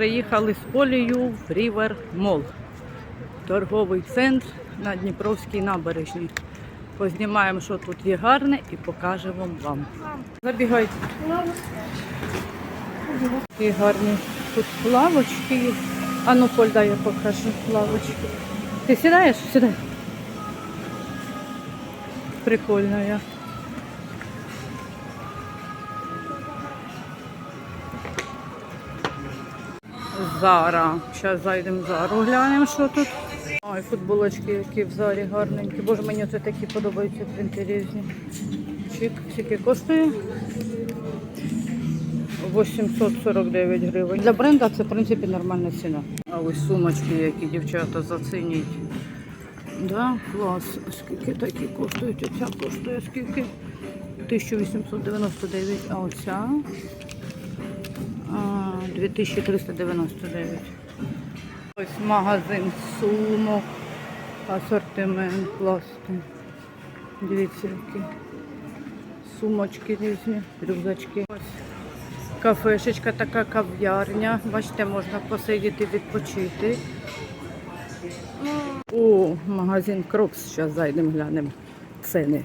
Приїхали з Полею в Рівер Мол. Торговий центр на Дніпровській набережній. Познімаємо, що тут є гарне, і покажемо вам. Забігайте. Такі гарні тут лавочки. А ну, Поль, я покажу лавочки. Ти сідаєш? Сідай. Прикольно я. Зара. Зараз зайдемо в Зару, глянемо, що тут. Ой, футболочки, які в зарі гарненькі. Боже, мені це такі подобаються принти різні. Чик, скільки коштує? 849 гривень. Для бренда це, в принципі, нормальна ціна. А ось сумочки, які дівчата зацінюють. Да, клас. Скільки такі коштують? Оця коштує скільки? 1899, а оця 2399. Ось магазин сумок, асортимент класний. Дивіться, які сумочки різні, рюкзачки. Ось кафешечка, така кав'ярня. Бачите, можна посидіти, відпочити. О, магазин Крокс. Зараз зайдемо, глянемо ціни.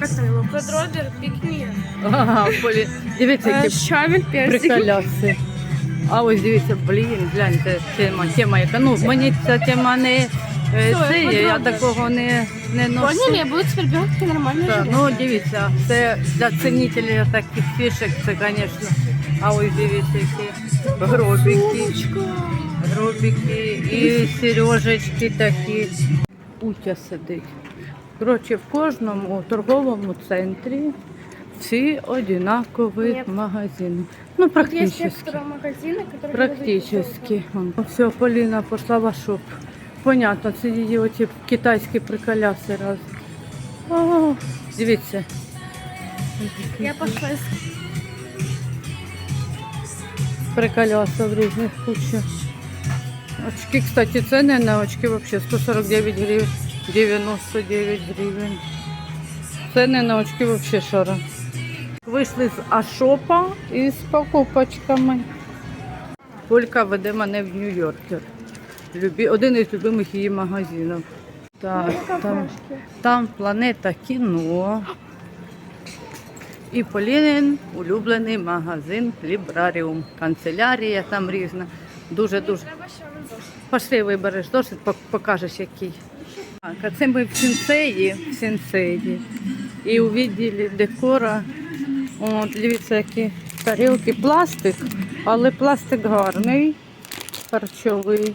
Как там его? Квадробер, пикник. Ага, полі. Дивіться, які Щавель, персик. приколяси. А ось дивіться, блін, гляньте, тема, тема яка. Ну, мені ця тема не е, Що, це, є, я подробно? такого не, не ношу. Поняли? Будут теперь белки нормальные Так, ну дивіться, це для цінителів таких фішек, це, звісно. А ось дивіться, які гробики, гробики і сережечки такі. Утя сидить. Коротше, в кожному торговому центрі всі однакові Ні. магазини. Ну, Есть практично. некоторые магазины, которые... Практически. Все, Поліна пішла в шоп. Понятно, це її оті китайські приколяси раз. О, дивіться. Я пошла из... Приколяса в різних кучах. Очки, кстати, ціни на очки вообще 149 гривень, 99 гривень. Ціни на очки вообще шара. Вийшли з Ашопа із покупочками. Полька веде мене в Нью-Йоркер. Один із любимих її магазинів. Так, там, там планета кіно. І Полінин улюблений магазин Лібраріум. Канцелярія там різна. Дуже-дуже. Пошли вибереш досить, покажеш який. Так, а це ми в сінцеї, в сінцеї. І у відділі декора. От, дивіться, які тарілки. Пластик, але пластик гарний, харчовий.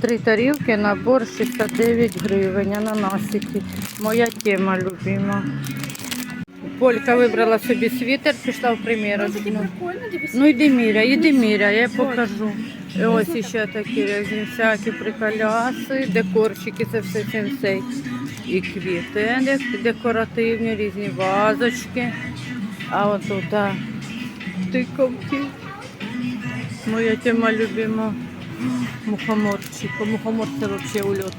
Три тарілки, набор 69 гривень, ананасики. Моя тема любима. Полька вибрала собі світер, пішла в Ну, примірочну. Ну йди міряй, іди міряй, я покажу. Ось іще такі різні всякі приколяси, декорчики, це все сенсей. І квіти декоративні, різні вазочки. А от тут тиковки. Моя тема любима. Мухоморчик. Мухомор це взагалі ульот.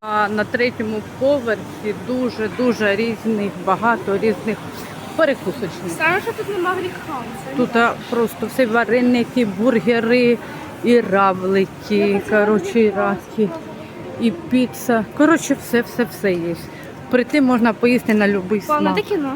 А на третьому поверсі дуже-дуже різних, багато різних перекусочних. Саме, що тут нема гріха. Тут просто все вареники, бургери, і равлики, коротше, і раки, і піца. Коротше, все, все, все є. Прийти можна поїсти на будь-який смак. смак. кіно.